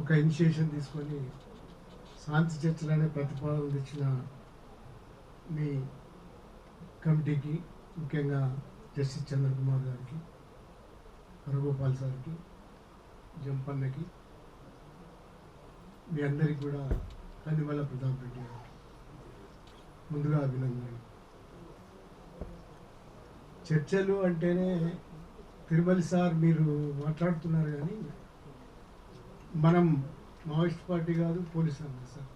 ఒక ఇనిషియేషన్ తీసుకొని శాంతి చర్చలు అనే ప్రతిపాదన తెచ్చిన మీ కమిటీకి ముఖ్యంగా జస్టిస్ చంద్రకుమార్ గారికి హరగోపాల్ సార్కి జంపన్నకి మీ అందరికీ కూడా కందిమల్ల ప్రతాప్ రెడ్డి గారికి ముందుగా అభినందనలు. చర్చలు అంటేనే తిరుమల సార్ మీరు మాట్లాడుతున్నారు కానీ మనం మావోయిస్ట్ పార్టీ కాదు పోలీస్ అన్నారు సార్.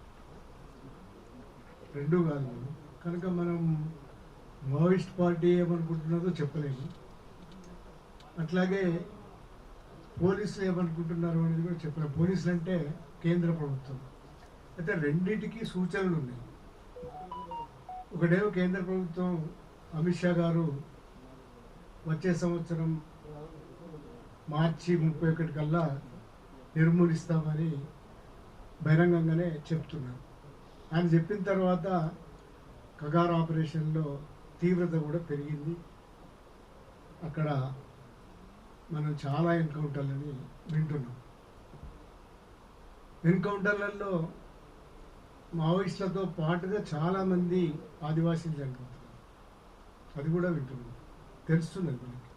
రెండూ కాదు మనం. కనుక మనం మావోయిస్ట్ పార్టీ ఏమనుకుంటున్నదో చెప్పలేము. అట్లాగే పోలీసులు ఏమనుకుంటున్నారు అనేది కూడా చెప్పలేము. పోలీసులు అంటే కేంద్ర ప్రభుత్వం. అయితే రెండింటికి సూచనలు ఉన్నాయి. ఒకటేమో కేంద్ర ప్రభుత్వం అమిత్ షా గారు వచ్చే సంవత్సరం మార్చి ముప్పై ఒకటి కల్లా నిర్మూలిస్తామని బహిరంగంగానే చెప్తున్నారు. ఆయన చెప్పిన తర్వాత కగార్ ఆపరేషన్లో తీవ్రత కూడా పెరిగింది. అక్కడ మనం చాలా ఎన్కౌంటర్లని వింటున్నాం. ఎన్కౌంటర్లలో మావోయిస్టులతో పాటుగా చాలామంది ఆదివాసీలు చనిపోతున్నారు అది కూడా వింటున్నాం. తెలుస్తున్నది మనకి.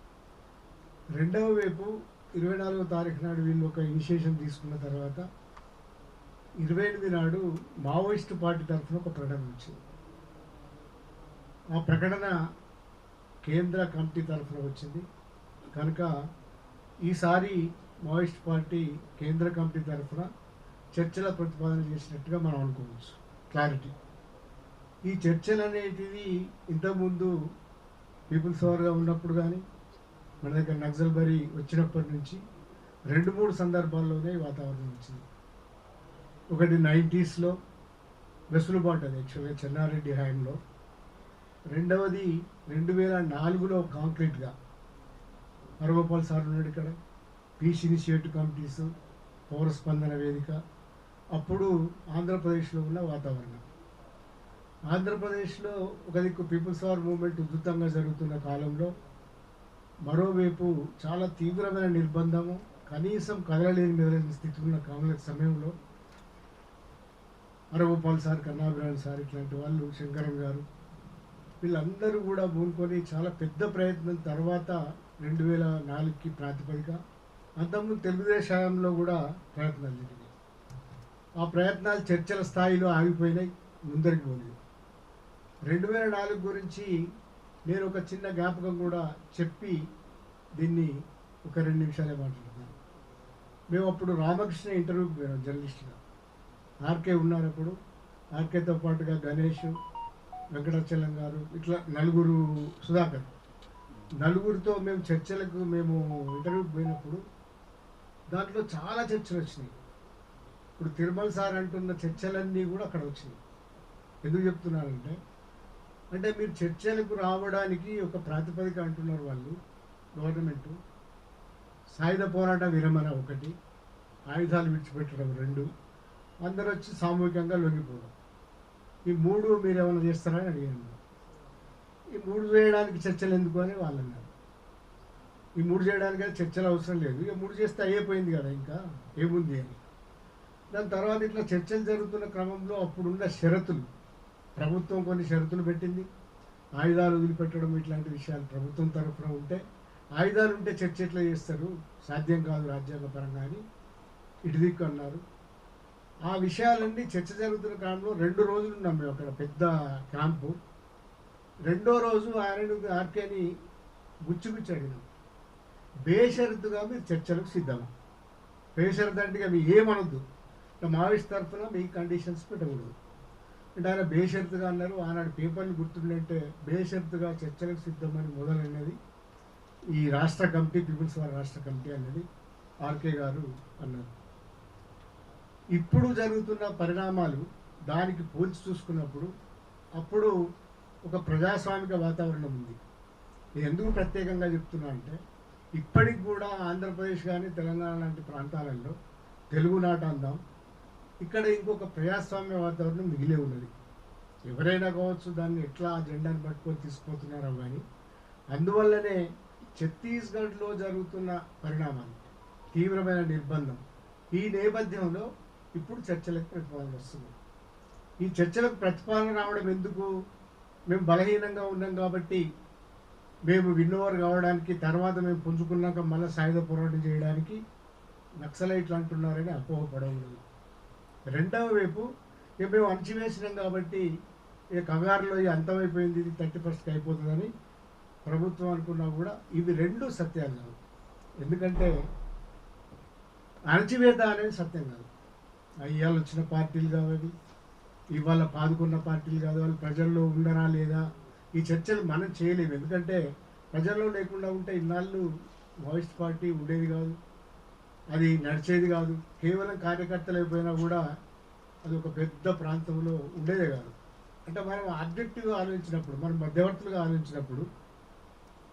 రెండవ వైపు ఇరవై నాలుగో తారీఖు నాడు వీళ్ళు ఒక ఇనిషియేషన్ తీసుకున్న తర్వాత ఇరవై ఎనిమిది నాడు మావోయిస్ట్ పార్టీ తరఫున ఒక ప్రకటన వచ్చింది. ఆ ప్రకటన కేంద్ర కమిటీ తరఫున వచ్చింది. కనుక ఈసారి మావోయిస్ట్ పార్టీ కేంద్ర కమిటీ తరఫున చర్చల ప్రతిపాదన చేసినట్టుగా మనం అనుకోవచ్చు. క్లారిటీ. ఈ చర్చలు అనేటివి ఇంతకుముందు పీపుల్స్ వార్గా ఉన్నప్పుడు కానీ మన దగ్గర నక్సల్ బరి వచ్చినప్పటి నుంచి రెండు మూడు సందర్భాల్లోనే ఈ వాతావరణం వచ్చింది. ఒకటి నైంటీస్లో వెసులుబాటు అది యాక్చువల్గా చెన్నారెడ్డి హయాంలో రెండవది రెండు వేల నాలుగులో కాంక్రీట్గా హరగోపాల్ సార్ ఉన్నాడు ఇక్కడ. పీస్ ఇనిషియేటివ్ కమిటీస్ పౌర స్పందన వేదిక. అప్పుడు ఆంధ్రప్రదేశ్లో ఉన్న వాతావరణం. ఆంధ్రప్రదేశ్లో ఒక దిక్కు పీపుల్స్ వార్ మూవ్మెంట్ ఉధృతంగా జరుగుతున్న కాలంలో మరోవైపు చాలా తీవ్రమైన నిర్బంధము కనీసం కదలలేని మెదలేని స్థితి ఉన్న కాంగ్రెస్ సమయంలో హరగోపాల్ సార్ కన్నాభిరాణ్ సార్ ఇట్లాంటి వాళ్ళు శంకరం గారు వీళ్ళందరూ కూడా పూనుకొని చాలా పెద్ద ప్రయత్నం తర్వాత రెండు వేల నాలుగుకి ప్రాతిపదిక అంతకుముందు తెలుగుదేశంలో కూడా ప్రయత్నాలు జరిగాయి. ఆ ప్రయత్నాలు చర్చల స్థాయిలో ఆగిపోయినాయి ముందరికి పోలేదు. రెండు వేల నాలుగు గురించి నేను ఒక చిన్న జ్ఞాపకం కూడా చెప్పి దీన్ని ఒక రెండు నిమిషాలే మాట్లాడుతున్నాను. మేము అప్పుడు రామకృష్ణ ఇంటర్వ్యూకి పోయినాం జర్నలిస్ట్గా. ఆర్కే ఉన్నారు అప్పుడు. ఆర్కేతో పాటుగా గణేష్ వెంకటాచలం గారు ఇట్లా నలుగురు సుధాకర్. నలుగురితో మేము చర్చలకు మేము ఇంటర్వ్యూకి పోయినప్పుడు దాంట్లో చాలా చర్చలు వచ్చినాయి. ఇప్పుడు తిరుమల సార్ అంటున్న చర్చలన్నీ కూడా అక్కడ వచ్చినాయి. ఎందుకు చెప్తున్నానంటే అంటే మీరు చర్చలకు రావడానికి ఒక ప్రాతిపదిక అంటున్నారు వాళ్ళు గవర్నమెంట్ సాయుధ పోరాట విరమణ ఒకటి ఆయుధాలు విడిచిపెట్టడం రెండు. అందరూ వచ్చి సామూహికంగా లొంగిపోవడం. ఈ మూడు మీరు ఏమైనా చేస్తారని అడిగాను. ఈ మూడు చేయడానికి చర్చలు ఎందుకు అని వాళ్ళు అన్నారు ఈ మూడు చేయడానికి చర్చలు అవసరం లేదు. ఇక మూడు చేస్తే అయిపోయింది కదా ఇంకా ఏముంది అని. దాని తర్వాత ఇట్లా చర్చలు జరుగుతున్న క్రమంలో అప్పుడున్న షరతులు ప్రభుత్వం కొన్ని షరతులు పెట్టింది. ఆయుధాలు వదిలిపెట్టడం ఇట్లాంటి విషయాలు ప్రభుత్వం తరఫున ఉంటే ఆయుధాలు ఉంటే చర్చ ఎట్లా చేస్తారు? సాధ్యం కాదు రాజ్యాంగ పరంగా అని ఇటు దిక్కు అన్నారు. ఆ విషయాలన్నీ చర్చ జరుగుతున్న క్రమంలో రెండు రోజులు ఉన్నాం మేము అక్కడ పెద్ద క్యాంపు. రెండో రోజు ఆయన ఆర్కేని గుచ్చిగుచ్చి అడిగినాం. బేషరతుగా మీరు చర్చలకు సిద్ధమా? బేషరతు అంటే ఇక మీరు ఏమనొద్దు మావిష్ తరఫున మీ కండిషన్స్ పెట్టకూడదు. అంటే ఆయన బేషరతుగా అన్నారు. ఆనాడు పేపర్లు గుర్తుండంటే బేషరతుగా చర్చలకు సిద్ధమని మొదలైనది ఈ రాష్ట్ర కమిటీ పీపుల్స్ వారి రాష్ట్ర కమిటీ అన్నది ఆర్కే గారు అన్నారు. ఇప్పుడు జరుగుతున్న పరిణామాలు దానికి పోల్చి చూసుకున్నప్పుడు అప్పుడు ఒక ప్రజాస్వామిక వాతావరణం ఉంది. ఎందుకు ప్రత్యేకంగా చెప్తున్నా అంటే ఇప్పటికి కూడా ఆంధ్రప్రదేశ్ కానీ తెలంగాణ లాంటి ప్రాంతాలలో తెలుగునాట అందాం ఇక్కడ ఇంకొక ప్రజాస్వామ్య వాతావరణం మిగిలే ఉన్నది. ఎవరైనా కావచ్చు దాన్ని ఎట్లా జెండాను పట్టుకొని తీసుకుపోతున్నారో కానీ అందువల్లనే ఛత్తీస్గఢ్లో జరుగుతున్న పరిణామాలు తీవ్రమైన నిర్బంధం. ఈ నేపథ్యంలో ఇప్పుడు చర్చలకు ప్రతిపాదన వస్తుంది. ఈ చర్చలకు ప్రతిపాదన రావడం ఎందుకు? మేము బలహీనంగా ఉన్నాం కాబట్టి మేము విన్నోవర్ కావడానికి తర్వాత మేము పుంజుకున్నాక మళ్ళీ సాయుధ పోరాటం చేయడానికి నక్సలైట్లు అంటున్నారని అపోహపడకూడదు రెండవ వైపు ఇక మేము అణచివేసినాం కాబట్టి ఇక కంగారులో ఇది అంతమైపోయింది ఇది థర్టీ పర్సెంట్ అయిపోతుందని ప్రభుత్వం అనుకున్నా కూడా ఇవి రెండు సత్యాలు కాదు. ఎందుకంటే అణచివేత అనేది సత్యం కాదు. ఇవాళ వచ్చిన పార్టీలు కావాలి ఇవాళ పాదుకున్న పార్టీలు కాదు వాళ్ళు ప్రజల్లో ఉండరా లేదా ఈ చర్చలు మనం చేయలేము. ఎందుకంటే ప్రజల్లో లేకుండా ఉంటే ఇన్నాళ్ళు మాయిస్ట్ పార్టీ ఉండేది కాదు. అది నడిచేది కాదు. కేవలం కార్యకర్తలు అయిపోయినా కూడా అది ఒక పెద్ద ప్రాంతంలో ఉండేదే కాదు. అంటే మనం ఆబ్జెక్టివ్గా ఆలోచించినప్పుడు మనం మధ్యవర్తులుగా ఆలోచించినప్పుడు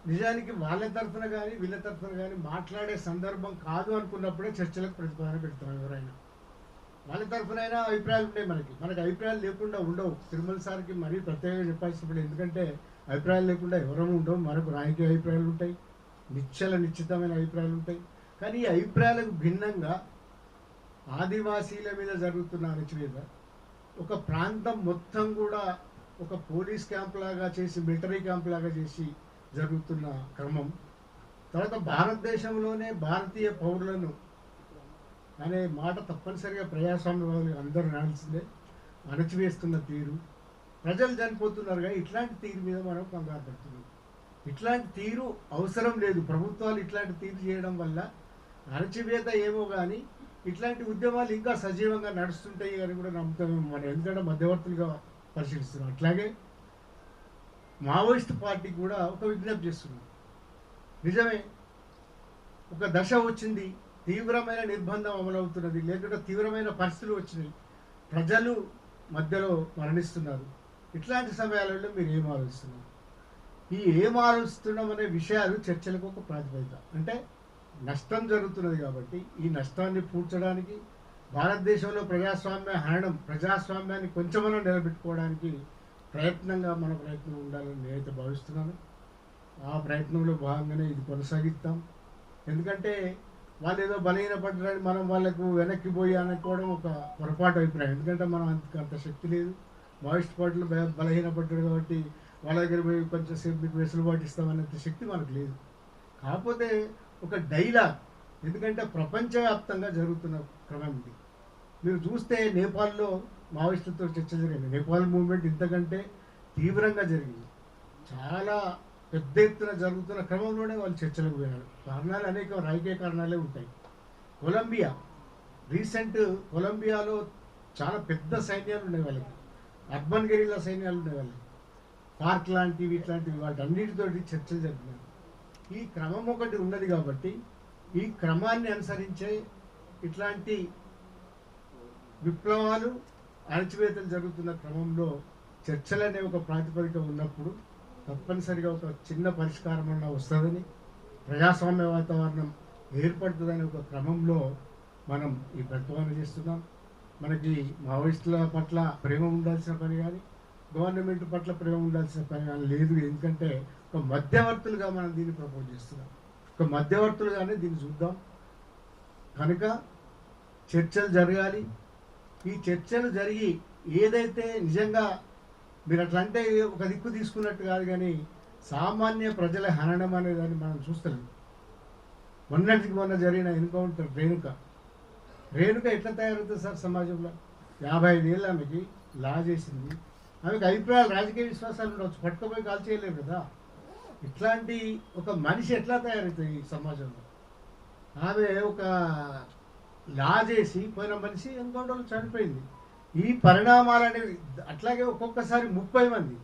నిజానికి వాళ్ళ తరఫున కానీ వీళ్ళ తరఫున కానీ మాట్లాడే సందర్భం కాదు అనుకున్నప్పుడే చర్చలకు ప్రతిపాదన పెడతాం ఎవరైనా. వాళ్ళ తరఫున అయినా అభిప్రాయాలు ఉంటాయి మనకి. మనకి అభిప్రాయాలు లేకుండా ఉండవు. తిరుమల సార్కి మరీ ప్రత్యేకంగా చెప్పాల్సినప్పుడు ఎందుకంటే అభిప్రాయాలు లేకుండా ఎవరూ ఉండవు. మనకు రాజకీయ అభిప్రాయాలు ఉంటాయి. నిశ్చల నిశ్చితమైన అభిప్రాయాలు ఉంటాయి. కానీ ఈ అభిప్రాయాలకు భిన్నంగా ఆదివాసీల మీద జరుగుతున్న అణచివేత ఒక ప్రాంతం మొత్తం కూడా ఒక పోలీస్ క్యాంప్ లాగా చేసి మిలిటరీ క్యాంప్ లాగా చేసి జరుగుతున్న క్రమం. తర్వాత భారతదేశంలోనే భారతీయ పౌరులను అనే మాట తప్పనిసరిగా ప్రజాస్వామ్యవాదులు అందరూ నాల్సిందే అణచివేస్తున్న తీరు. ప్రజలు చనిపోతున్నారు కానీ ఇట్లాంటి తీరు మీద మనం కంగారు పడుతున్నాం. ఇట్లాంటి తీరు అవసరం లేదు. ప్రభుత్వాలు ఇట్లాంటి తీరు చేయడం వల్ల అణచివేత ఏమో కానీ ఇట్లాంటి ఉద్యమాలు ఇంకా సజీవంగా నడుస్తుంటాయి అని కూడా నమ్ముతాం. మనం ఎందుకంటే మధ్యవర్తులుగా పరిశీలిస్తున్నాం. అట్లాగే మావోయిస్ట్ పార్టీ కూడా ఒక విజ్ఞప్తి చేస్తున్నాం నిజమే ఒక దశ వచ్చింది తీవ్రమైన నిర్బంధం అమలవుతున్నది లేకుంటే తీవ్రమైన పరిస్థితులు వచ్చినాయి ప్రజలు మధ్యలో మరణిస్తున్నారు. ఇట్లాంటి సమయాలలో మీరు ఏం ఆలోచిస్తున్నారు? ఈ ఏం ఆలోచిస్తున్నాం అనే విషయాలు చర్చలకు ఒక ప్రాతిపదిక. అంటే నష్టం జరుగుతున్నది కాబట్టి ఈ నష్టాన్ని పూడ్చడానికి భారతదేశంలో ప్రజాస్వామ్య హరణం ప్రజాస్వామ్యాన్ని కొంచెమన్నా నిలబెట్టుకోవడానికి ప్రయత్నంగా మన ప్రయత్నం ఉండాలని నేనైతే భావిస్తున్నాను. ఆ ప్రయత్నంలో భాగంగానే ఇది కొనసాగిస్తాం. ఎందుకంటే వాళ్ళు ఏదో బలహీనపడ్డారని మనం వాళ్ళకు వెనక్కి పోయి అనుకోవడం ఒక పొరపాటు అభిప్రాయం. ఎందుకంటే మనం అంత అంత శక్తి లేదు. మాయిస్ట్ పార్టీలు బ- బలహీనపడ్డారు కాబట్టి వాళ్ళ దగ్గర పోయి కొంచెంసేపు మీకు వెసులుబాటు ఇస్తామనేంత శక్తి మనకు లేదు. కాకపోతే ఒక డైలాగ్. ఎందుకంటే ప్రపంచవ్యాప్తంగా జరుగుతున్న క్రమం ఇది. మీరు చూస్తే నేపాల్లో మావోయిస్టులతో చర్చ జరిగింది. నేపాల్ మూవ్మెంట్ ఇంతకంటే తీవ్రంగా జరిగింది. చాలా పెద్ద ఎత్తున జరుగుతున్న క్రమంలోనే వాళ్ళు చర్చలకు పోయారు. కారణాలు అనేక రాజకీయ కారణాలే ఉంటాయి. కొలంబియా. రీసెంట్ కొలంబియాలో చాలా పెద్ద సైన్యాలు ఉన్నాయి వాళ్ళకి. అర్బన్ గెరిలా సైన్యాలు ఉన్నాయి వాళ్ళకి. పార్క్ లాంటివి ఇట్లాంటివి వాటి అన్నిటితోటి చర్చలు జరిగినాయి. ఈ క్రమం ఒకటి ఉన్నది కాబట్టి ఈ క్రమాన్ని అనుసరించే ఇట్లాంటి విప్లవాలు అణచివేతలు జరుగుతున్న క్రమంలో చర్చలు అనే ఒక ప్రాతిపదిక ఉన్నప్పుడు తప్పనిసరిగా ఒక చిన్న పరిష్కారం అన్న వస్తుందని ప్రజాస్వామ్య వాతావరణం ఏర్పడుతుందనే ఒక క్రమంలో మనం ఈ ప్రతిపాదన చేస్తున్నాం. మనకి మావోయిస్టుల పట్ల ప్రేమ ఉండాల్సిన పని కానీ గవర్నమెంట్ పట్ల ప్రేమ ఉండాల్సిన పని లేదు. ఎందుకంటే ఒక మధ్యవర్తులుగా మనం దీన్ని ప్రపోజ్ చేస్తున్నాం. ఒక మధ్యవర్తులుగానే దీన్ని చూద్దాం. కనుక చర్చలు జరగాలి. ఈ చర్చలు జరిగి ఏదైతే నిజంగా మీరు అట్లా అంటే ఒక దిక్కు తీసుకున్నట్టు కాదు కానీ సామాన్య ప్రజల హననం అనే దాన్ని మనం చూస్తలేం. మొన్నటికి మొన్న జరిగిన ఎన్కౌంటర్ రేణుక. రేణుక ఎట్లా తయారవుతుంది సార్ సమాజంలో? యాభై ఐదు ఆమెకి లా చేసింది. ఆమెకు అభిప్రాయాలు రాజకీయ విశ్వాసాలు ఉండవచ్చు పట్టుకుపోయి కాల్ చేయలేము కదా. ఇట్లాంటి ఒక మనిషి ఎట్లా తయారవుతుంది ఈ సమాజంలో? ఆమె ఒక లా చేసి పోయిన మనిషి ఎన్కౌంటర్లో చనిపోయింది. ఈ పరిణామాలు అనేవి అట్లాగే ఒక్కొక్కసారి ముప్పై మంది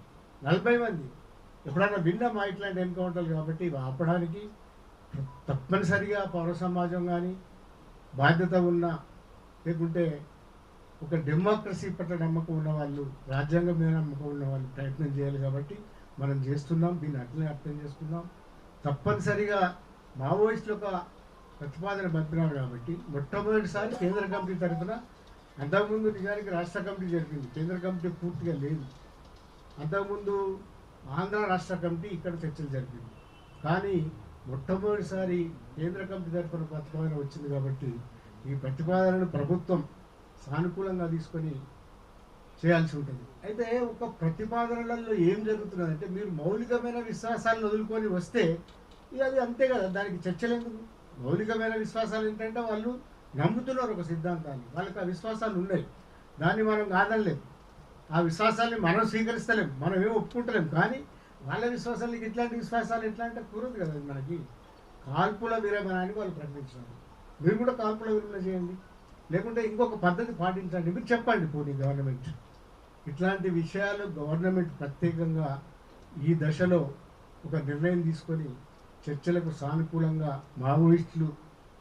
నలభై మంది ఎప్పుడైనా విన్నామా ఇట్లాంటి ఎన్కౌంటర్లు కాబట్టి? ఆపడానికి తప్పనిసరిగా పౌర సమాజం కానీ బాధ్యత ఉన్న లేకుంటే ఒక డెమోక్రసీ పట్ల నమ్మకం ఉన్న వాళ్ళు రాజ్యాంగం మీద నమ్మకం ఉన్న వాళ్ళు ప్రయత్నం చేయాలి కాబట్టి మనం చేస్తున్నాం దీన్ని అట్లనే అర్థం చేసుకుందాం. తప్పనిసరిగా మావోయిస్టులు ఒక ప్రతిపాదన పంపినారు కాబట్టి మొట్టమొదటిసారి కేంద్ర కమిటీ తరఫున అంతకుముందు నిజానికి రాష్ట్ర కమిటీ జరిపింది కేంద్ర కమిటీ పూర్తిగా లేదు. అంతకుముందు ఆంధ్ర రాష్ట్ర కమిటీ ఇక్కడ చర్చలు జరిపింది కానీ మొట్టమొదటిసారి కేంద్ర కమిటీ తరఫున ప్రతిపాదన వచ్చింది కాబట్టి ఈ ప్రతిపాదనను ప్రభుత్వం సానుకూలంగా తీసుకొని చేయాల్సి ఉంటుంది. అయితే ఒక ప్రతిపాదనలలో ఏం జరుగుతున్నదంటే మీరు మౌలికమైన విశ్వాసాలను వదులుకొని వస్తే ఇక అది అంతే కదా దానికి చర్చలు ఎందుకు? మౌలికమైన విశ్వాసాలు ఏంటంటే వాళ్ళు నమ్ముతున్నారు ఒక సిద్ధాంతాన్ని. వాళ్ళకి ఆ విశ్వాసాలు ఉన్నాయి. దాన్ని మనం కాదనలేం. ఆ విశ్వాసాన్ని మనం స్వీకరిస్తలేం. మనం ఏం ఒప్పుకుంటలేం. కానీ వాళ్ళ విశ్వాసాలకి ఇట్లాంటి విశ్వాసాలు ఎట్లా అంటే కుదరదు కదా మనకి. కాల్పుల విరమణ అని వాళ్ళు ప్రకటించినారు మీరు కూడా కాల్పుల విరమణ చేయండి. లేకుంటే ఇంకొక పద్ధతి పాటించండి. మీరు చెప్పండి పోనీ గవర్నమెంట్. ఇట్లాంటి విషయాలు గవర్నమెంట్ ప్రత్యేకంగా ఈ దశలో ఒక నిర్ణయం తీసుకొని చర్చలకు సానుకూలంగా మావోయిస్టులు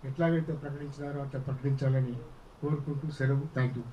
ఎట్లాగైతే ప్రకటించినారో అట్లా ప్రకటించాలని కోరుకుంటూ సెలవు. Thank you